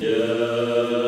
Yeah.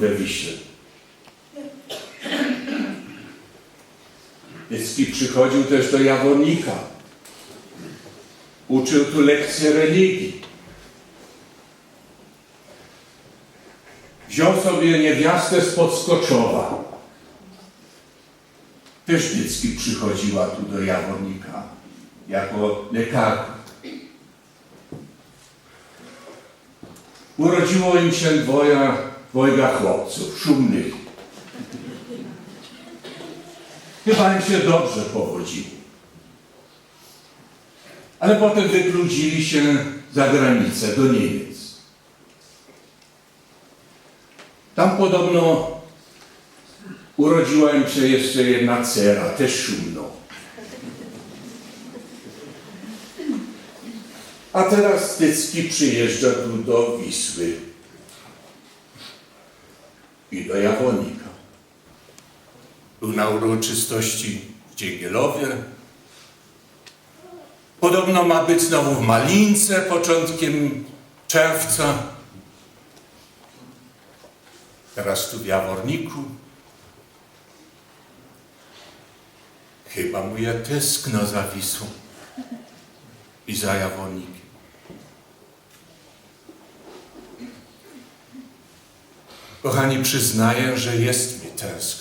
We Wiśle. Przychodził też do Jawornika. Uczył tu lekcje religii. Wziął sobie niewiastę z Podskoczowa. Też dziecki przychodziła tu do Jawornika jako lekarka. Urodziło im się dwoja, dwojga chłopców, szumnych. Chyba im się dobrze powodziło. Ale potem wykludzili się za granicę, do Niemiec. Tam podobno urodziła im się jeszcze jedna cera, też szumno. A teraz Tycki przyjeżdża tu do Wisły i do Jawonika. Był na uroczystości w Dzięgielowie. Podobno ma być znowu w Malince początkiem czerwca. Teraz tu w Jaworniku. Chyba mu je tęskno za Wisłą i za Jawornikiem. Kochani, przyznaję, że jest mi tęskno.